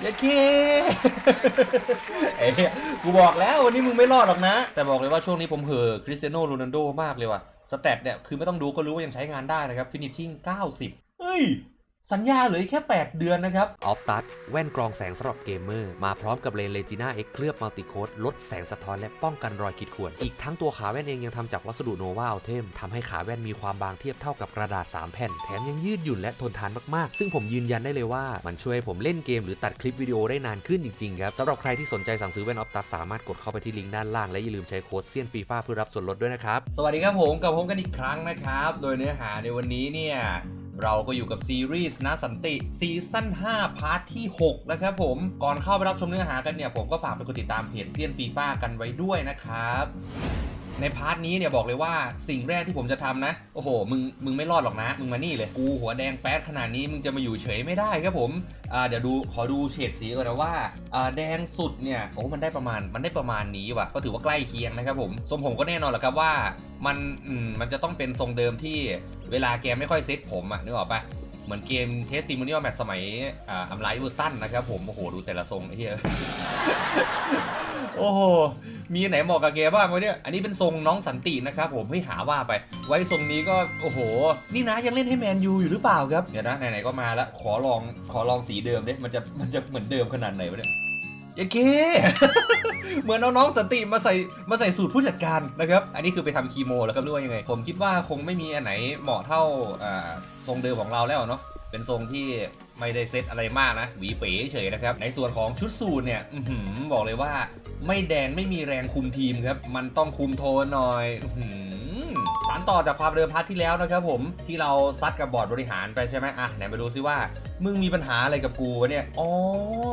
เย็ดเคเอ้ยกูบอกแล้ววันนี้มึงไม่รอดหรอกนะ แต่บอกเลยว่าช่วงนี้ผมเห่อคริสเตียโนโรนัลโดมากเลยว่ะ สแตทเนี่ย คือไม่ต้องดูก็รู้ว่ายังใช้งานได้นะครับ ฟินิชชิ่ง 90 เฮ้ย สัญญาเหลือแค่ 8 เดือนนะครับ ออฟตัดแว่นกรองแสงสำหรับเกมเมอร์ มาพร้อมกับเลนเลจิน่าเอ็กเคลือบมัลติโคดลดแสงสะท้อนและป้องกันรอยขีดข่วน อีกทั้งตัวขาแว่นเองยังทำจากวัสดุโนวาอัลเทมทำให้ขาแว่นมีความบางเทียบเท่ากับกระดาษ 3 แผ่น แถมยังยืดหยุ่นและทนทานมาก ๆ ซึ่งผมยืนยันได้เลยว่า มันช่วยให้ผมเล่นเกมหรือตัดคลิปวิดีโอได้นานขึ้นจริง ๆ ครับสำหรับใครที่สนใจสั่งซื้อแว่นออฟตัดสามารถกดเข้าไปที่ลิงก์ด้านล่างและอย่าลืมใช้โค้ดเซียนฟีฟ่าเพื่อรับส่วนลดด้วยนะครับสวัสดีครับผมกับผมกันอีกครั้งนะครับโดยเนื้อหาในวันนี้เนี่ย เราก็อยู่กับซีรีส์นะสันติซีซั่น5พาร์ทที่6นะครับผม ก่อนเข้าไปรับชมเนื้อหากันเนี่ย ผมก็ฝากไปกดติดตามเพจเซียนฟีฟ่ากันไว้ด้วยนะครับ ในพาร์ทนี้เนี่ยบอกเลยว่าสิ่งแรกที่ผมจะทำนะ โอ้โห มึง มึงไม่รอดหรอกนะ มึงมานี่เลย กูหัวแดงแป๊ดขนาดนี้ มึงจะมาอยู่เฉยไม่ได้ครับผม อ่า เดี๋ยวดู ขอดูเฉดสีก่อนนะว่า อ่า แดงสุดเนี่ย โอ้ มันได้ประมาณ มันได้ประมาณนี้ว่ะ ก็ถือว่าใกล้เคียงนะครับผม ทรงผมก็แน่นอนแหละครับว่า มัน อืม มันจะต้องเป็นทรงเดิมที่ เวลาแกไม่ค่อยเซ็ตผมอะนึกออกปะ เหมือนเกมเทสติม o นิ a ลแมตสมัยอัมไลท์เวอร์ตันนะครับผม โอ้โห ดูแต่ละทรงไอ้เหี้ยโอ้โห มีไหนเหมาะกับแกบ้างวะเนี่ย อันนี้เป็นทรงน้องสันตินะครับผมให้หาว่าไป ไว้ทรงนี้ก็โอ้โห นี่นะยังเล่นให้แมนยูอยู่หรือเปล่าครับ เดี๋ยวนะไหนๆก็มาแล้ว ขอลองขอลองสีเดิมดิมันจะมันจะเหมือนเดิมขนาดไหนวะเนี่ย ยันเคเหมือนเอาน้องสันติมาใส่มาใส่สูตรผู้จัดการนะครับ อันนี้คือไปทำคีโมแล้วครับหรือว่ายังไง ผมคิดว่าคงไม่มีอันไหนเหมาะเท่าอ่าทรงเดิมของเราแล้วเนาะเป็นทรงที่ไม่ได้เซตอะไรมากนะ หวีเป๋เฉยนะครับ ในส่วนของชุดสูทเนี่ยอบอกเลยว่าไม่แดงไม่มีแรงคุมทีมครับ มันต้องคุมโทนหน่อยอสารต่อจากความเดิมพาร์ทที่แล้วนะครับผมที่เราซัดกับบอร์ดบริหารไปใช่ไหมอะไหนมาดูซิว่า มึงมีปัญหาอะไรกับกูวะเนี่ย อ๋อ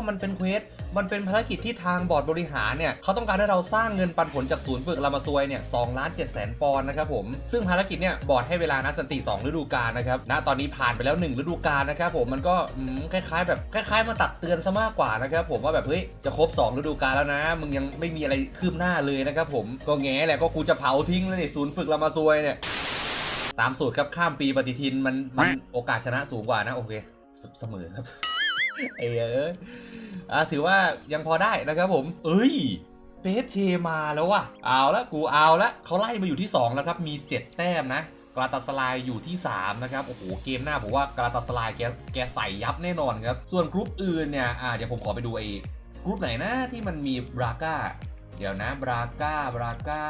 มันเป็นเควส มันเป็นภารกิจที่ทางบอร์ดบริหารเนี่ยเขาต้องการให้เราสร้างเงินปันผลจากศูนย์ฝึกลามาซวยเนี่ยสองล้านเจ็ดแสนปอนด์นะครับผม ซึ่งภารกิจเนี่ยบอร์ดให้เวลานัสันติ2ฤดูกาลนะครับ ณ ตอนนี้ผ่านไปแล้ว 1 ฤดูกาลนะครับผม มันก็คล้ายๆ แบบคล้ายๆ มาตักเตือนซะมากกว่านะครับผมว่าแบบเฮ้ยจะครบ 2 ฤดูกาลแล้วนะ มึงยังไม่มีอะไรคืบหน้าเลยนะครับผม ก็แง่แหละก็กูจะเผาทิ้งแล้วนี่ศูนย์ฝึกลามาซวยเนี่ย ตามสูตรครับข้ามปีปฏิทินมันมันโอกาสชนะสูงกว่านะโอเคเสมอครับไอ้เอ้ อะถือว่ายังพอได้นะครับผม เอ้ยเปเชมาแล้วว่ะเอาละกูเอาละเขาไล่มาอยู่ที่ 2 แล้วครับมี 7 แต้มนะกราตาสลายอยู่ที่ 3 นะครับ โอ้โห เกมหน้าผมว่ากราตาสลายแกแกใส่ยับแน่นอนครับ ส่วนกรุ๊ปอื่นเนี่ยอ่าเดี๋ยวผมขอไปดูไอ้กรุ๊ปไหนนะที่มันมีบราก้าเดี๋ยวนะบราก้าบราก้า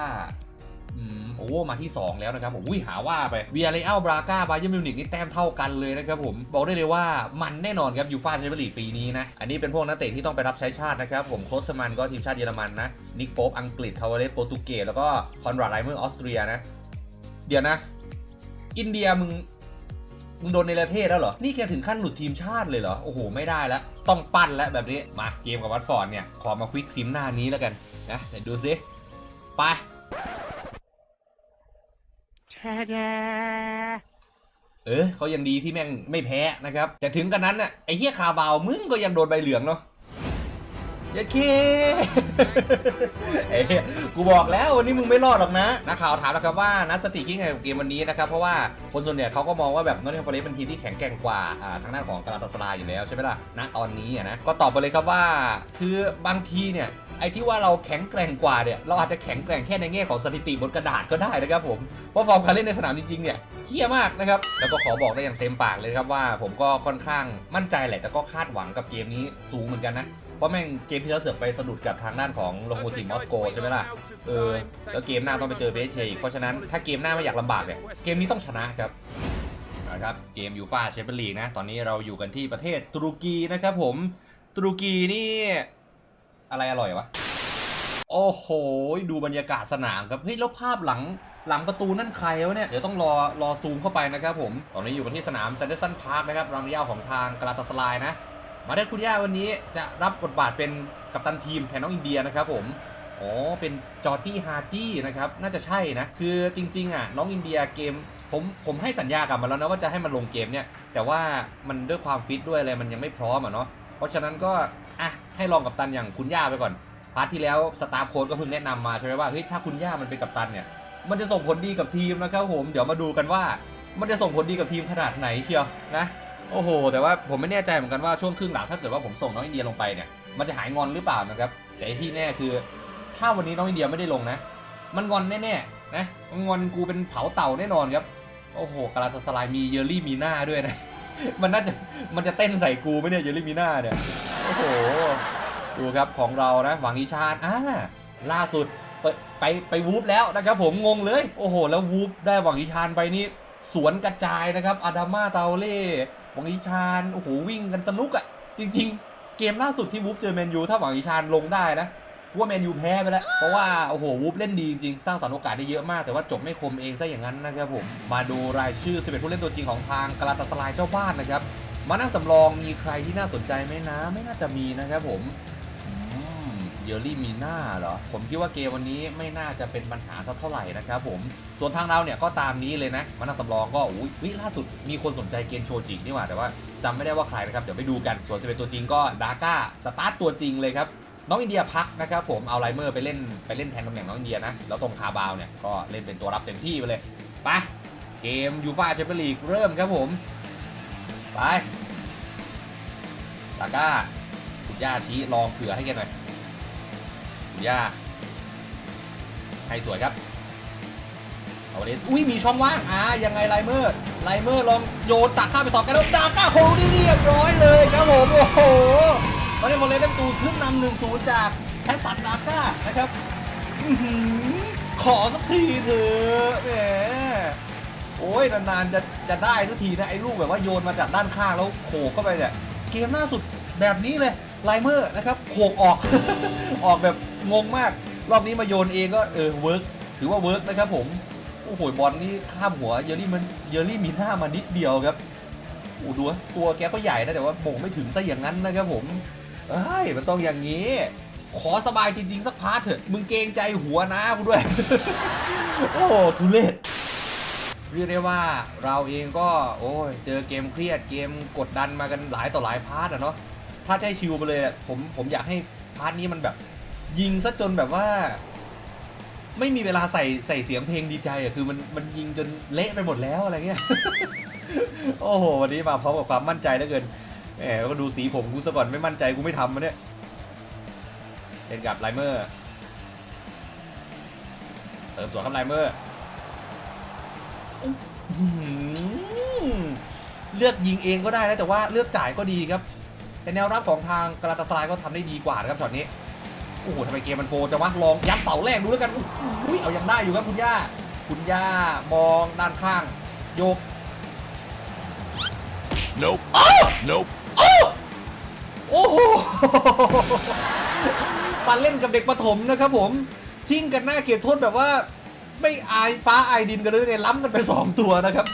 อืมโอ้มาที่ 2 แล้วนะครับผมอุ้ยหาว่าไปเวียเรอัลบราก้าบาเยอร์มิวนิกนี่แต้มเท่ากันเลยนะครับผมบอกได้เลยว่ามันแน่นอนครับยูฟ่าแชมเปี้ยนลีกปีนี้นะอันนี้เป็นพวกนักเตะที่ต้องไปรับใช้ชาตินะครับผมโคสมันก็ทีมชาติเยอรมันนะนิกโป๊ปอังกฤษทาวเวเลสโปรตุเกสแล้วก็คอนราดไลเมอร์ออสเตรียนะเดี๋ยวนะ อินเดียมึงมึงโดนในประเทศแล้วเหรอ นี่แกถึงขั้นหลุดทีมชาติเลยเหรอ โอ้โห ไม่ได้แล้ว ต้องปั้นแล้วแบบนี้ มาเกมกับวัตฟอร์ดเนี่ย ขอมาควิกซิมหน้านี้แล้วกันนะเดี๋ยวดูซิ ไป เออเขายังดีที่แม่งไม่แพ้นะครับ แต่ถึงกันนั้นน่ะไอ้เหี้ยคาบาวมึงก็ยังโดนใบเหลืองเนาะยัดเคเอ้ยกูบอกแล้ววันนี้มึงไม่รอดหรอกนะ นักข่าวถามแล้วครับว่านัดสติคิดไงกับเกมวันนี้นะครับ เพราะว่าคนส่วนใหญ่เขาก็มองว่าแบบนอตติงแฮมฟอเรสต์เป็นทีมที่แข็งแกร่งกว่าอ่าทางด้านของกาลาตาสลายอยู่แล้วใช่ไหมล่ะณตอนนี้อะนะ ก็ตอบไปเลยครับว่าคือบางทีเนี่ย ไอ้ที่ว่าเราแข็งแกร่งกว่าเนี่ยเราอาจจะแข็งแกร่งแค่ในแง่ของสถิติบนกระดาษก็ได้นะครับผมเพราะฟอร์มการเล่นในสนามจริงๆเนี่ยเฮี้ยมากนะครับแล้วก็ขอบอกได้อย่างเต็มปากเลยครับว่า ผมก็ค่อนข้างมั่นใจแหละแต่ก็คาดหวังกับเกมนี้สูงเหมือนกันนะเพราะแม่งเกมที่เราเสือกไปสะดุดกับทางด้านของโลโมทีมอสโกใช่ไหมล่ะเออแล้วเกมหน้าต้องไปเจอเบสเชอีกเพราะฉะนั้นถ้าเกมหน้าไม่อยากลำบากเนี่ยเกมนี้ต้องชนะครับนะครับเกมยูฟาแชมเปี้ยนลีกนะตอนนี้เราอยู่กันที่ประเทศตุรกีนะครับผมตุรกีนี่ อะไรอร่อยวะ โอ้โห ดูบรรยากาศสนามครับ เฮ้ย แล้วภาพหลังหลังประตูนั่นใครวะเนี่ย เดี๋ยวต้องรอรอซูมเข้าไปนะครับผม ตอนนี้อยู่กันที่สนามเซนเดอร์สันพาร์คนะครับรังยาของทางกราตาสลายนะ มาได้คุณย่าวันนี้จะรับบทบาทเป็นกัปตันทีมแทนน้องอินเดียนะครับผมอ๋อ เป็นจอร์จี้ฮาจี้นะครับ น่าจะใช่นะ คือจริง ๆ อะ น้องอินเดียเกม ผมผมให้สัญญากับมันแล้วนะว่าจะให้มันลงเกมเนี่ย แต่ว่ามันด้วยความฟิตด้วยอะไรมันยังไม่พร้อมอะเนาะ เพราะฉะนั้นก็ อะให้ลองกับตันอย่างคุณย่าไปก่อน พาร์ทที่แล้วสตาร์โค้ดก็เพิ่งแนะนำมาใช่ไหมว่าเฮ้ยถ้าคุณย่ามันเป็นกัปตันเนี่ย มันจะส่งผลดีกับทีมนะครับผมเดี๋ยวมาดูกันว่า มันจะส่งผลดีกับทีมขนาดไหนเชียวนะโอ้โห แต่ว่าผมไม่แน่ใจเหมือนกันว่าช่วงครึ่งหลังถ้าเกิดว่าผมส่งน้องอินเดียลงไปเนี่ยมันจะหายงอนหรือเปล่านะครับแต่ที่แน่คือ ถ้าวันนี้น้องอินเดียไม่ได้ลงนะ มันงอนแน่ๆนะงอนกูเป็นเผาเต่าแน่นอนครับโอ้โหกาลาสลายมีเยลลี่มีหน้าด้วยนะ มันน่าจะมันจะเต้นใส่กูไหมเนี่ยเยลลี่มีหน้าเนี่ย โอ้โห ดูครับของเรานะหวังอีชาญอ่าล่าสุดไปไปไปวูฟแล้วนะครับผมงงเลย โอ้โห แล้ววูฟได้หวังอีชาญไปนี่สวนกระจายนะครับอาดาม่าเตาเล่หวังอีชาญโอ้โหวิ่งกันสนุกอะ่ะ จริง ๆ เกมล่าสุดที่วูฟเจอแมนยูถ้าหวังอีชาญลงได้นะว่าแมนยูแพ้ไปแล้ว เพราะว่า โอ้โห วูฟเล่นดีจริง สร้างสรรค์โอกาสได้เยอะมาก แต่ว่าจบไม่คมเองซะอย่างนั้นนะครับผม มาดูรายชื่อ 11 ผู้เล่นตัวจริงของทางกาลาตาสลายเจ้าบ้านนะครับ มานั่งสำรองมีใครที่น่าสนใจไหมนะ ไม่น่าจะมีนะครับผมเยลลี่มีหน้าเหรอ ผมคิดว่าเกมวันนี้ไม่น่าจะเป็นปัญหาสักเท่าไหร่นะครับผม ส่วนทางเราเนี่ยก็ตามนี้เลยนะ มานั่งสำรองก็อุ้ยวิล่าสุดมีคนสนใจเกมโชจินี่หว่า แต่ว่าจำไม่ได้ว่าใครนะครับ เดี๋ยวไปดูกัน ส่วน11ตัวจริงก็ดาก้าสตาร์ตตัวจริงเลยครับน้องอินเดียพักนะครับผมเอาไลเมอร์ไปเล่นไปเล่นแทนตำแหน่งน้องอินเดียนะ แล้วตรงคาบาวเนี่ยก็เล่นเป็นตัวรับเต็มที่ไปเลยไปเกมยูฟาแชมเปี้ยนลีกเริ่มครับผม ไปตาก้าคุณย่าชี้ลองเผื่อให้แกหน่อยคุณย่าให้สวยครับเอาเลสอุ้ยมีช่องว่างอ่ายังไงไลเมอร์ไลเมอร์ลองโยนตักข้าไปสองกันแล้วดาก้าโคงนี่เรียบร้อยเลยครับผมโอ้โหตอนนี้โมเลสเป็นตูขึ้นนำหนึ่งศูนย์จากแพสสันดาก้านะครับหือขอสักทีเถอะแหมโอ้ยนานๆจะ จะได้สักทีนะไอ้ลูกแบบว่าโยนมาจากด้านข้างแล้วโขกเข้าไปเนี่ยเกมล่าสุดแบบนี้เลยไลเมอร์นะครับโขกออก ออกแบบงงมาก รอบนี้มาโยนเองก็เออเวิร์กถือว่าเวิร์กนะครับผมโอ้โหบอลนี่ข้ามหัวเยลลี่มันเยลลี่มีหน้ามานิดเดียวครับโอ้ดูว่าตัวแกก็ใหญ่นะแต่ว่าโมงไม่ถึงซะอย่างนั้นนะครับผมเอ้ยมันต้องอย่างนี้ ขอสบายจริงๆ สักพาร์ทเถอะ มึงเกรงใจหัวนะกูด้วย โอ้ทุเรศ เรียกได้ว่าเราเองก็โอ้ยเจอเกมเครียดเกมกดดันมากันหลายต่อหลายพาร์ทอะเนาะถ้าใช้ชิวไปเลยอะผมผมอยากให้พาร์ทนี้มันแบบ ยิงซะจนแบบว่า ไม่มีเวลาใส่ใส่เสียงเพลงดีใจอะคือมันมันยิงจนเละไปหมดแล้วอะไรเงี้ยโอ้โหวันนี้มาพร้อมกับความมั่นใจเหลือเกินแหมก็ดูสีผมกูซะก่อนไม่มั่นใจกูไม่ทำมันเนี่ยเล่นกับไลเมอร์เติมสวนครับไลเมอร์ อื้อหือเลือกยิงเองก็ได้นะแต่ว่าเลือกจ่ายก็ดีครับแต่แนวรับของทางกราตาสลายก็ทำได้ดีกว่านะครับช็อตนี้ โอ้โหทำไมเกมมันโฟจะวะลองยัดเสาแรกดูแล้วกันอุ้ยเอายังได้อยู่ครับคุณย่า คุณย่ามองด้านข้าง โยก Nope. Nope. โอ้โหปาเล่นกับเด็กประถมนะครับผม ชิงกันหน้าเขตโทษแบบว่า ไม่อายฟ้าอายดินกันเลยไงล้ำกันไปสองตัวนะครับ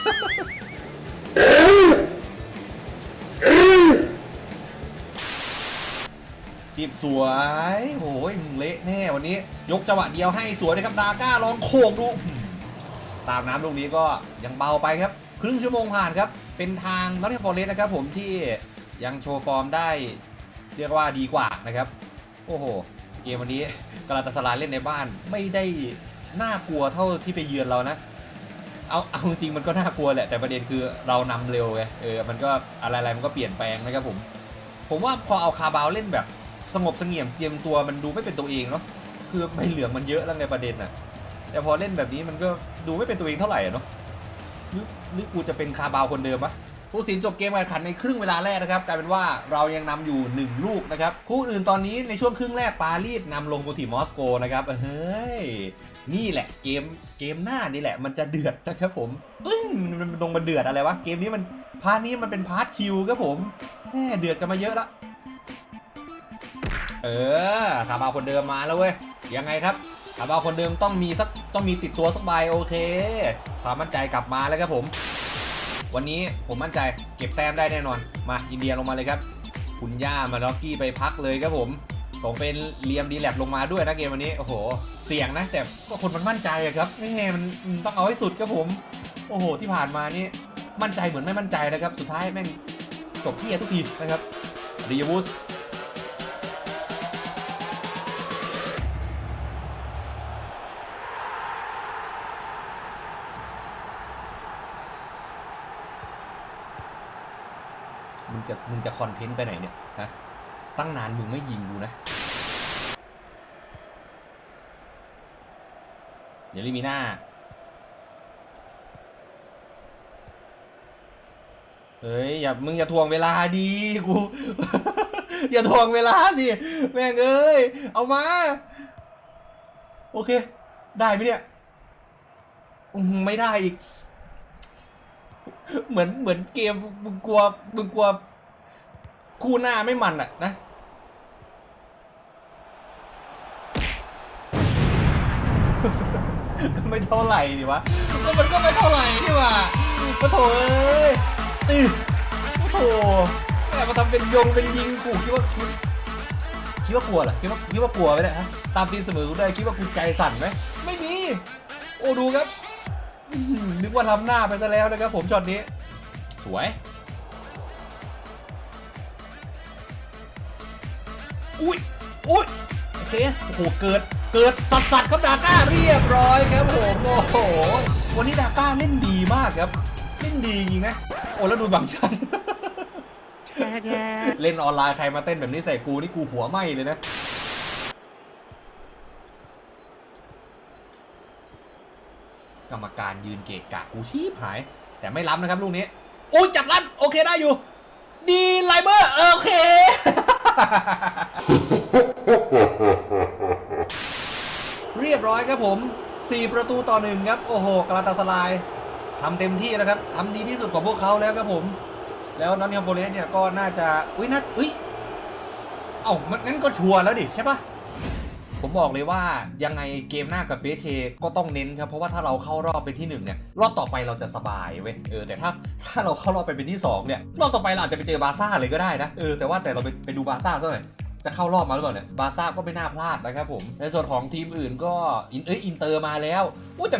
จีบสวยโอ้ยมึงเละแน่วันนี้ ยกจังหวะเดียวให้สวยนะครับดาก้าลองโขกดูตามน้ำลูกนี้ก็ยังเบาไปครับ ครึ่งชั่วโมงผ่านครับ เป็นทางนอตติงฟอร์เรสนะครับผมที่ยังโชว์ฟอร์มได้ เรียกว่าดีกว่านะครับ โอ้โห เกมวันนี้กาลาตาสลายเล่นในบ้านไม่ได้ น่ากลัวเท่าที่ไปเยือนเรานะ เอาเอาจริงมันก็น่ากลัวแหละแต่ประเด็นคือเรานำเร็วไงเออมันก็อะไรๆมันก็เปลี่ยนแปลงนะครับผม ผมว่าพอเอาคาบาวเล่นแบบสงบเสงี่ยมเจียมตัวมันดูไม่เป็นตัวเองเนาะคือใบเหลืองมันเยอะแล้วไงประเด็นน่ะแต่พอเล่นแบบนี้มันก็ดูไม่เป็นตัวเองเท่าไหร่เนาะหรือหรือกูจะเป็นคาบาวคนเดิมปะ ผู้สินจบเกมการขันในครึ่งเวลาแรกนะครับกลายเป็นว่าเรายังนำอยู่ 1 ลูกนะครับคู่อื่นตอนนี้ในช่วงครึ่งแรกปารีสนำลงโปรตีมอสโกนะครับเฮ้ยนี่แหละเกมเกมหน้านี่แหละ มันจะเดือดนะครับผมเอ้ยมันลงมาเดือดอะไรวะเกมนี้มันพาร์ทนี้มันเป็นพาร์ทชิลครับผมแม่เดือดกันมาเยอะละเออคาบาคนเดิมมาแล้วเว้ยยังไงครับคาบาคนเดิมต้องมีสักต้องมีติดตัวสักใบโอเค ความมั่นใจกลับมาแล้วครับผม วันนี้ผมมั่นใจเก็บแต้มได้แน่นอน มาอินเดียลงมาเลยครับ คุณย่ามาล็อกกี้ไปพักเลยครับผมส่งเป็นเลียมดีแลบลงมาด้วยนะเกมวันนี้โอ้โห เสี่ยงนะ แต่ก็คนมันมั่นใจครับไม่แน่มันมันต้องเอาให้สุดครับผม โอ้โห ที่ผ่านมานี่มั่นใจเหมือนไม่มั่นใจนะครับ สุดท้ายแม่งจบที่ทุกทีนะครับดีวูส มึงจะคอนเทนต์ไปไหนเนี่ยฮะตั้งนานมึงไม่ยิงกูนะเดี๋ยวลิมิน่าเฮ้ยอย่ามึงอย่าทวงเวลาดีกู อย่าทวงเวลาสิแม่งเอ้ยเอามา โอเค ได้ไหมเนี่ยไม่ได้อีก เหมือนเหมือนเกมมึงกลัวมึงกลัว คู่หน้าไม่มันอะนะก็ไม่เท่าไหร่ดิวะก็มันก็ไม่เท่าไหร่นี่หว่าก็โถเอ้ยอือโถแม่มาทำเป็นยงเป็นยิงขู่คิดว่าคิดคิดว่ากลัวเหรอคิดว่าคิดว่ากลัวไหมเนี่ยฮะตามตีเสมอกูได้คิดว่ากูใจสั่นไหมไม่มีโอ้ดูครับอื้อหือนึกว่าทำหน้าไปซะแล้วนะครับผมช็อตนี้ สวย อุ้ยอุ้ยโอเคโอ้โหเกิดเกิดสัสสัสๆครับดาก้าเรียบร้อยครับผมโอ้โหวันนี้ดาก้าเล่นดีมากครับเล่นดีจริงนะโอ้แล้วดูบางชันเล่นออนไลน์ใครมาเต้นแบบนี้ใส่กูนี่กูหัวไหมเลยนะกรรมการยืนเกะกะกูชีพหาย แต่ไม่ล้ำนะครับลูกนี้อุ้ยจับลั่นโอเคได้อยู่ ดีไลเบอร์โอเค เรียบร้อยครับผม 4 ประตูต่อหนึ่งครับ โอ้โหกาลาตาสลายทำเต็มที่แล้วครับทำดีที่สุดของพวกเขาแล้วครับผม แล้วนอตติงแฮมโฟเรสเนี่ยก็น่าจะ อุ้ยน่าอุ้ยเอ้ามันงั้นก็ชัวร์แล้วดิใช่ปะ ผมบอกเลยว่ายังไงเกมหน้ากับเบสเชก็ต้องเน้นครับ เพราะว่าถ้าเราเข้ารอบเป็นที่หนึ่งเนี่ยรอบต่อไปเราจะสบายเว้ยเออแต่ถ้าถ้าเราเข้ารอบไปเป็นที่สองเนี่ยรอบต่อไปเราอาจจะไปเจอบาซ่าเลยก็ได้นะเออแต่ว่าแต่เราไปไปดูบาซ่าซะหน่อยจะเข้ารอบมาหรือเปล่าเนี่ย บาซ่าก็ไม่น่าพลาดนะครับผม ในส่วนของทีมอื่นก็อินเอ้ยอินเตอร์มาแล้วอุ้ยแต่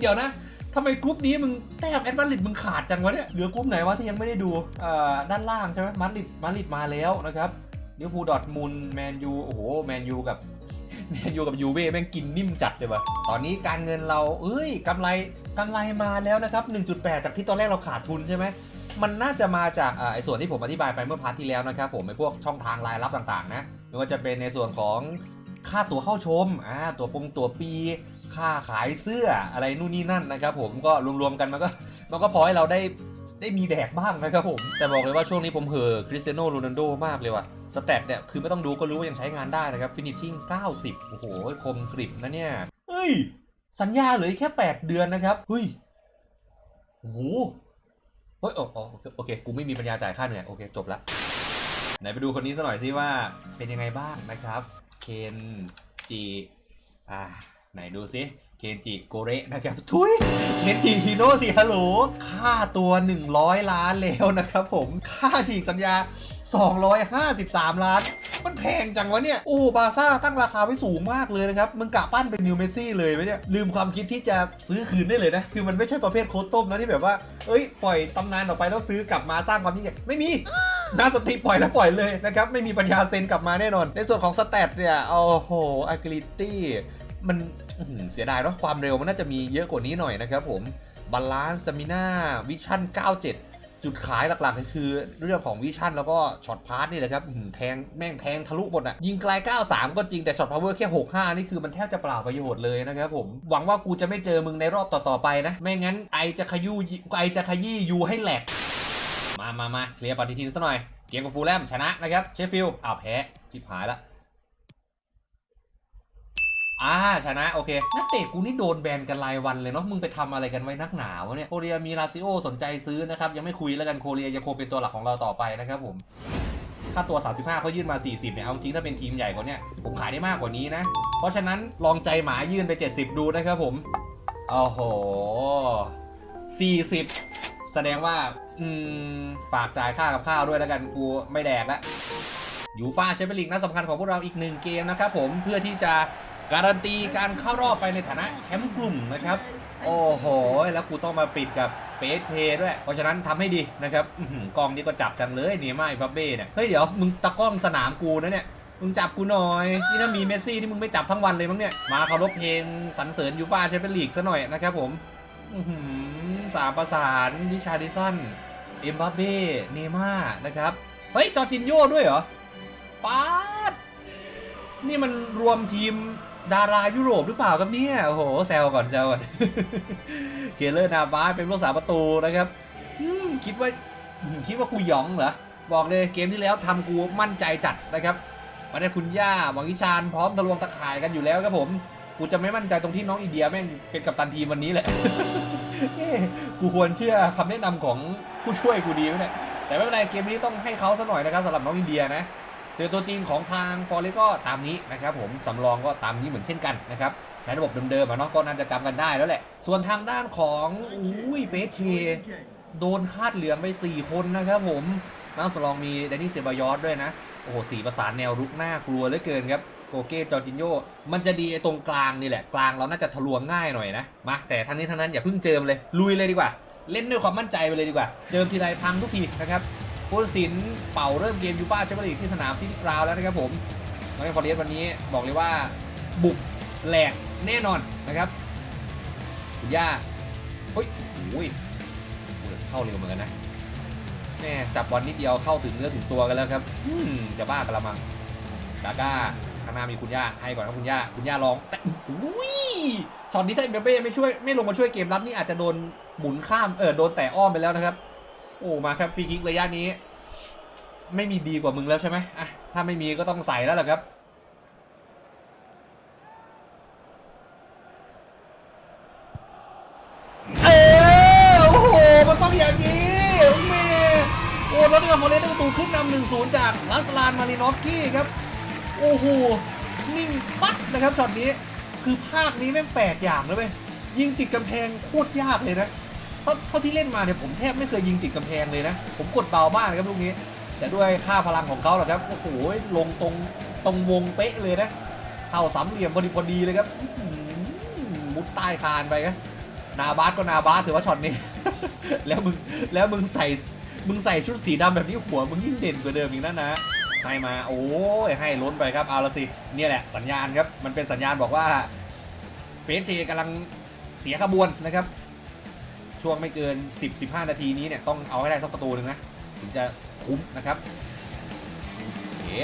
เดี๋ยวนะทำไมกรุ๊ปนี้มึงแต้มแอดมาริดมึงขาดจังวะเนี่ย เหลือกรุ๊ปไหนวะที่ยังไม่ได้ดูเอ่อด้านล่างใช่ไหมมาริดมาริดมาแล้วนะครับลิเวอร์พูลดอร์ทมุนแมนยู โอ้โห แมนยูกับ แมนยูกับยูเว่แม่งกินนิ่มจัดเลยวะตอนนี้การเงินเรา เอ้ยกำไรกำไรมาแล้วนะครับ 1.8 จากที่ตอนแรกเราขาดทุนใช่ไหมมันน่าจะมาจากไอ้ส่วนที่ผมอธิบายไปเมื่อพาร์ทที่แล้วนะครับผมไอ้พวกช่องทางรายรับต่างๆนะไม่ว่าจะเป็นในส่วนของค่าตั๋วเข้าชมอ่าตั๋วปงตั๋วปี ค่าขายเสื้ออะไรนู่นนี่นั่นนะครับผมก็รวมๆกันมันก็มันก็พอให้เราได้ได้มีแดกบ้างนะครับผม แต่บอกเลยว่าช่วงนี้ผมเห่อคริสเตียโนโรนัลโดมากเลยว่ะ สเตตเนี่ยคือไม่ต้องดูก็รู้ว่ายังใช้งานได้นะครับฟินิชชิ่ง90 โอ้โห คมกริบนะเนี่ย เฮ้ย สัญญาเหลือแค่ 8 เดือนนะครับ เฮ้ย โอ้โห เฮ้ยโอโอโอเค กูไม่มีปัญญาจ่ายค่าเหนื่อย โอเค จบละ ไหนไปดูคนนี้สักหน่อยสิว่าเป็นยังไงบ้างนะครับ เคนจีอ่า ไหนดูซิเคนจิโกเระนะครับ ทุยเคนจิฮิโนสิฮัลโหลค่าตัว 100 ล้านแล้วนะครับผม ค่าฉีกสัญญา 253 ล้าน มันแพงจังวะเนี่ย โอ้ บาซ่าตั้งราคาไว้สูงมากเลยนะครับ มึงกะปั้นเป็นนิวเมซี่เลยไหมเนี่ย ลืมความคิดที่จะซื้อคืนได้เลยนะ คือมันไม่ใช่ประเภทโค้ดต้มนะที่แบบว่า เอ้ย ปล่อยตำนานออกไปแล้วซื้อกลับมาสร้างความยิ่งใหญ่ไม่มีน่าสติปล่อยแล้วปล่อยเลยนะครับ ไม่มีปัญญาเซ็นกลับมาแน่นอน ในส่วนของสเตตเนี่ย โอ้โหอะกริตี้ มันเสียดายเนาะความเร็วมันน่าจะมีเยอะกว่านี้หน่อยนะครับผมบาลานซ์สมิน่าวิชั่น 97 จุดขายหลักๆก็คือเรื่องของวิชั่นแล้วก็ช็อตพาร์ทนี่แหละครับแทงแม่งแทงทะลุหมดอะยิงไกล 93 ก็จริงแต่ช็อตพาวเวอร์แค่ 65 นี่คือมันแทบจะเปล่าประโยชน์เลยนะครับผม หวังว่ากูจะไม่เจอมึงในรอบต่อๆไปนะ ไม่งั้นไอจะขยูไอจะขยี้ยูให้แหลก มามามาเคลียร์ปฏิทินซะหน่อย เกมกับฟูลแลมชนะนะครับเชฟฟิลด์อ้าวแพ้ชิบหายละ อ่าชนะโอเค นักเตะกูนี่โดนแบนกันรายวันเลยเนาะมึงไปทำอะไรกันไว้นักหนาวะเนี่ยโคเรียมีลาซิโอสนใจซื้อนะครับ ยังไม่คุยแล้วกันโคเรียยังคงเป็นตัวหลักของเราต่อไปนะครับผมค่าตัว 35เขายื่นมา 40เนี่ยเอาจริงถ้าเป็นทีมใหญ่กว่านี้ผมขายได้มากกว่านี้นะ เพราะฉะนั้นลองใจหมายื่นไป 70 ดูนะครับผมโอ้โห40 แสดงว่าอืมฝากจ่ายค่ากับข้าวด้วยแล้วกันกูไม่แดกละยูฟาแชมเปี้ยนลีกนัดสำคัญของพวกเราอีกหนึ่งเกมนะครับผมเพื่อที่จะ การันตีการเข้ารอบไปในฐานะแชมป์กลุ่มนะครับ โอ้โห แล้วกูต้องมาปิดกับเปเชด้วย เพราะฉะนั้นทำให้ดีนะครับกองนี้ก็จับกันเลยเนียมาไอพับเบ้เนี่ย เฮ้ย เดี๋ยวมึงตะก้องสนามกูนะเนี่ยมึงจับกูหน่อย นี่ถ้ามีเมสซี่นี่มึงไม่จับทั้งวันเลยมั้งเนี่ย มาเคารพเพลงสรรเสริญยูฟ่าแชมเปี้ยนลีกซะหน่อยนะครับผมสามประสานวิชาดิสัน เอ็มบัปเบ้เนม่านะครับ เฮ้ย จอจินโญ่ด้วยเหรอ ป๊าด นี่มันรวมทีม ดารายุโรปหรือเปล่าครับเนี่ยโอ้โหแซวก่อนแซวก่อนเกเลอร์นาบาสเป็นผู้รักษาประตูนะครับอืมคิดว่าอืมคิดว่ากูหยองเหรอ บอกเลยเกมที่แล้วทำกูมั่นใจจัดนะครับมาได้คุณย่าหวังวิชาญพร้อมทะลวงตะข่ายกันอยู่แล้วครับผมกูจะไม่มั่นใจตรงที่น้องอินเดียแม่งเป็นกัปตันทีมวันนี้แหละเอ๊ะกูควรเชื่อคำแนะนำของผู้ช่วยกูดีไหมเนี่ยแต่ไม่เป็นไรเกมนี้ต้องให้เขาซะหน่อยนะครับสำหรับน้องอินเดียนะ เสือตัวจริงของทางฟอร์เรก็ตามนี้นะครับผมสำรองก็ตามนี้เหมือนเช่นกันนะครับใช้ระบบเดิมๆอะเนาะก็น่าจะจำกันได้แล้วแหละ ส่วนทางด้านของอุ้ยเปเชโดนคาดเหลืองไป 4 คนนะครับผมนักสำรองมีแดนนี่เซบายอสด้วยนะ โอ้โหสีประสานแนวรุกหน้ากลัวเหลือเกินครับโกเก้จอร์จินโยมันจะดีตรงกลางนี่แหละกลางเราน่าจะทะลวงง่ายหน่อยนะมาแต่ทั้งนี้ทั้งนั้นอย่าเพิ่งเจิมเลยลุยเลยดีกว่า เล่นด้วยความมั่นใจไปเลยดีกว่า เจิมทีไรพังทุกทีนะครับ ผู้ตัดสินเป่าเริ่มเกมยูฟ่าแชมเปี้ยนลีกที่สนามซิตี้กราวแล้วนะครับผมน้องฟอร์เรสวันนี้บอกเลยว่าบุกแหลกแน่นอนนะครับคุณย่าเฮ้ยโอ้ยเข้าเร็วเหมือนกันนะแม่จับบอลนิดเดียวเข้าถึงเนื้อถึงตัวกันแล้วครับอืมจะบ้ากันละมังดาก้าข้างหน้ามีคุณย่าให้ก่อนครับคุณย่าคุณย่าลองแต่อุ้ยช็อตนี้ถ้าเอเบเบ้ไม่ช่วยไม่ลงมาช่วยเกมรับนี่อาจจะโดนหมุนข้ามเออโดนแต่อ้อมไปแล้วนะครับ โอ้มาครับฟรีคิกระยะนี้ ไม่มีดีกว่ามึงแล้วใช่ไหมอะถ้าไม่มีก็ต้องใส่แล้วแหละครับเออโอ้โหมันต้องอย่างนี้มโอ้แล้วเนี่ยฟอเรสต์ได้ประตูขึ้นนำหนึ่งศูนย์จากลัสลานมารินอฟกี้ครับ โอ้โหนิ่งปั๊ดนะครับช็อตนี้คือภาคนี้แม่งแปลกอย่างเลยเว้ยยิงติดกำแพงโคตรยากเลยนะ เท่าเท่าที่เล่นมาเนี่ยผมแทบไม่เคยยิงติดกำแพงเลยนะ ผมกดเบามากนะครับลูกนี้ แต่ด้วยค่าพลังของเขาแหละครับโอ้โหลงตรงตรงวงเป๊ะเลยนะเข้าสามเหลี่ยมพอดีพอดีเลยครับมุดใต้คานไปครับนาบาสก็นาบาสถือว่าช็อตนี้ แล้วมึงแล้วมึงใส่มึงใส่ชุดสีดำแบบนี้หัวมึงยิ่งเด่นกว่าเดิมอีกนั่นนะให้มาโอ้ยให้ล้นไปครับเอาละสิเนี่ยแหละสัญญาณครับมันเป็นสัญญาณบอกว่าเปเชกำลังเสียขบวนนะครับ ช่วงไม่เกิน 10-15 นาทีนี้เนี่ยต้องเอาให้ได้สักประตูหนึ่งนะ ถึงจะคุ้มนะครับเอ๋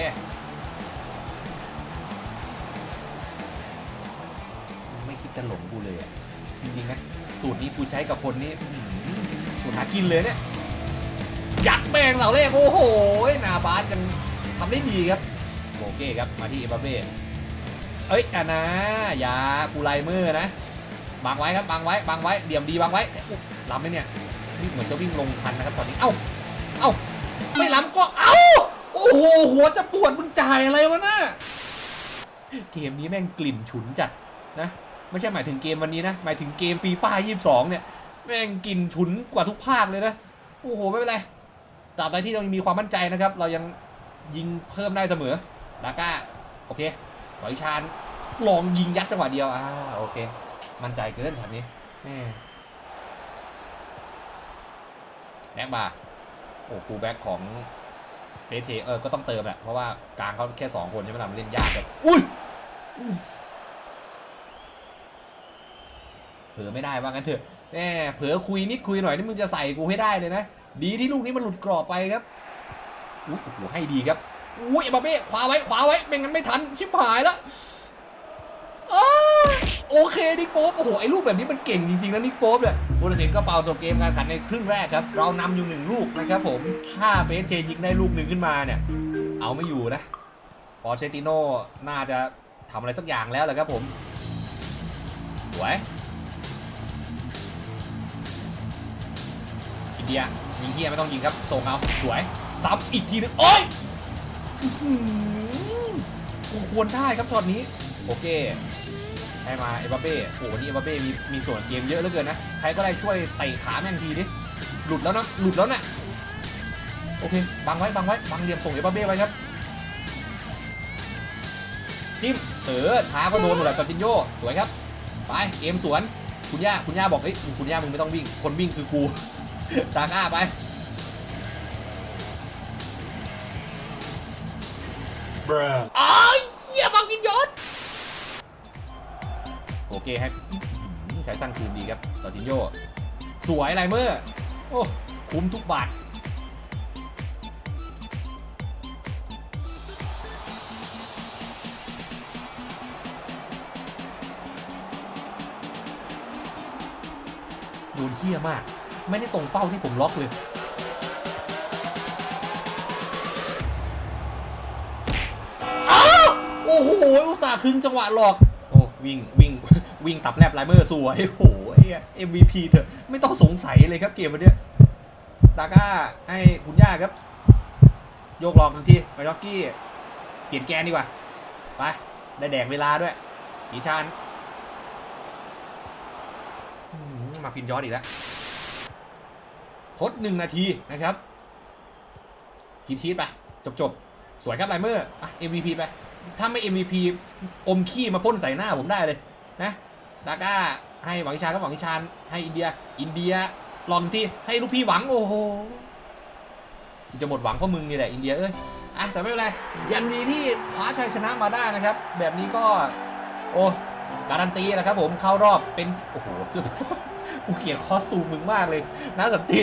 ไม่คิดจะหลงกูเลยอะจริงๆนะสูตรนี้กูใช้กับคนนี้สูตรหากินเลยเนี่ยยัดแมงเสาเลขโอ้โหนาบาสยังทำได้ดีครับโบเก้ครับมาที่เอบัปเป้เอ้ยอันนะอยาปูไลเมอร์นะบังไว้ครับบังไว้บังไว้เดี่ยมดีบังไว้ ล้ำไหมเนี่ยนี่เหมือนจะวิ่งลงทันนะครับตอนนี้ เอ้า เอ้า ไม่ล้ำก็ เอ้า โอ้โห หัวจะปวดมึงจ่ายอะไรวะน่ะเกมนี้แม่งกลิ่นฉุนจัดนะ ไม่ใช่หมายถึงเกมวันนี้นะ หมายถึงเกมฟีฟ่า22เนี่ย แม่งกลิ่นฉุนกว่าทุกภาคเลยนะ โอ้โห ไม่เป็นไรตราบใดที่เรายังมีความมั่นใจนะครับ เรายังยิงเพิ่มได้เสมอดาก้า โอเคปอยชานลองยิงยัดจังหวะเดียว อ่า โอเค มั่นใจเกินช็อตนี้แม่ แบ็กบาโอ้ฟูลแบ็กของเบเชเออก็ต้องเติมแหละเพราะว่ากลางเขาแค่ 2 คนใช่ไหมล่ะมันเล่นยากแบบอุ้ยเผลอไม่ได้ว่างั้นเถอะแหมเผลอคุยนิดคุยหน่อยนี่มึงจะใส่กูให้ได้เลยนะ ดีที่ลูกนี้มันหลุดกรอบไปครับอุ้ยโอ้โหให้ดีครับอุ้ยเอมบัปเป้ขวาไว้ขวาไว้ไม่งั้นไม่ทันชิบหายแล้ว อ้าโอเคนิกโป๊ปโอ้โหไอ้ลูกแบบนี้มันเก่งจริงๆนะนิกโป๊ปเนี่ยบุรสินก็เป่าจบเกมการแข่งขันในครึ่งแรกครับ เรานำอยู่หนึ่งลูกนะครับผมถ้าเบสเชยิงได้ลูกหนึ่งขึ้นมาเนี่ย เอาไม่อยู่นะปอเชติโน่น่าจะทำอะไรสักอย่างแล้วแหละครับผมสวยอินเดียยิงเฮียไม่ต้องยิงครับส่งเอาสวยซ้ำอีกทีนึงโอ้ยอื้อหือกูควรได้ครับช็อตนี้ โอเคให้มาเอมบัปเป้โอ้โหนนี้เอมบัปเป้มีมีส่วนเกมเยอะเหลือเกินนะ ใครก็ได้ช่วยเตะขาแม่งทีดิหลุดแล้วนะหลุดแล้วนะ่ะโอเคบังไว้บังไว้บังเหลี่ยมส่งเอมบัปเป้ไว้ครับจิ้มเออช้าก็โดนหมดและจอร์จินโยสวยครับไปเกมสวนคุณย่าคุณย่าบอกเฮ้ยคุณย่ามึงไม่ต้องวิ่ง คนวิ่งคือกูตาก้าไป Bruh. อ้า โอเคฮะใช้สร้างคืนดีครับซอจินโยสวยไรเมอร์โอ้คุ้มทุกบาทดูเที่ยมาก ไม่ได้ตรงเป้าที่ผมล็อกเลยโอ้โห อุตส่าห์คืงจังหวะหลอก โอ้ วิ่ง วิ่ง วิ่งตับแลบไลเมอร์สวยโอ้โหไอ้เหี้ย MVP เถอะไม่ต้องสงสัยเลยครับเกมวันเนี้ยดาก้าให้คุณย่าครับ โยกหลอกทันทีไปล็อกกี้ เปลี่ยนแกนดีกว่า ไป ได้แดกเวลาด้วยอีชานมาพินยอดอีกแล้วทดหนึ่งนาทีนะครับคิดชีตไป จบจบสวยครับไลเมอร์อะ MVP ไป ถ้าไม่ MVP อมขี้มาพ่นใส่หน้าผมได้เลยนะ ดาก้าให้หวังอิชานก็หวังอิชานให้อินเดีย อินเดียลองที่ให้ลูกพี่หวังโอ้โหจะหมดหวังเพราะมึงนี่แหละอินเดียเอ้ยอะแต่ไม่เป็นไรยังดีที่คว้าชัยชนะมาได้นะครับ แบบนี้ก็ โอ้การันตีแหละครับผมเข้ารอบเป็นโอ้โหเสื้อกูเกลียดคอสตูมมึงมากเลยนะสันติ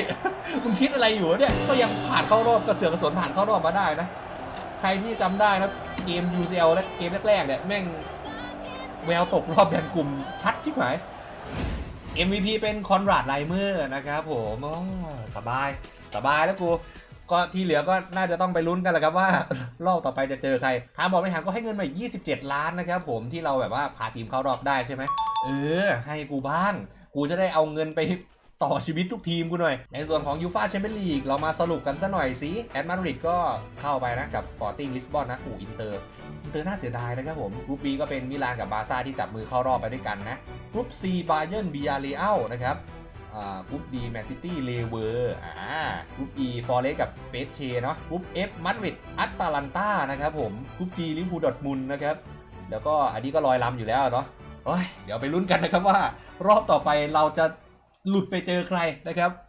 มึงคิดอะไรอยู่วะเนี่ยก็ยังผ่านเข้ารอบกระเสือกกระสนผ่านเข้ารอบมาได้นะ ใครที่จำได้นะเกม UCL และเกมแรกๆเนี่ยแม่ง แววตกรอบแบ่งกลุ่มชัดชิบหาย MVP เป็นคอนราดไลเมอร์นะครับผมอ๋อสบายสบายแล้วกูก็ที่เหลือก็น่าจะต้องไปลุ้นกันแหละครับว่ารอบต่อไปจะเจอใครทางบอกไม่หางก็ให้เงินมาอีก27 ล้านนะครับผมที่เราแบบว่าพาทีมเข้ารอบได้ใช่ไหมเออ ให้กูบ้าง กูจะได้เอาเงินไป ต่อชีวิตทุกทีมกูหน่อย ในส่วนของยูฟาแชมเปี้ยนลีกเรามาสรุปกันซะหน่อยสิแอดมาดริดก็เข้าไปนะกับสปอร์ติ้งลิสบอนนะอูอินเตอร์อินเตอร์น่าเสียดายนะครับผมกรุ๊ปบีก็เป็นมิลานกับบาซ่าที่จับมือเข้ารอบไปด้วยกันนะกรุ๊ปซีบาเยิร์นบียาเรอัลนะครับกรุ๊ป D แมนซิตี้เลเวอร์อ่ากรุ๊ป E ฟอร์เรสกับเปเชเนาะกรุ๊ป F มาดริดอัตตาลันตานะครับผมกรุ๊ป G ลิเวอร์พูลดอทมุนนะครับแล้วก็อันนี้ก็ลอยลำอยู่แล้วเนาะโอ้ยเดี๋ยวไปลุ้นกันนะครับว่ารอบต่อไปเราจะ หลุดไปเจอใครนะครับ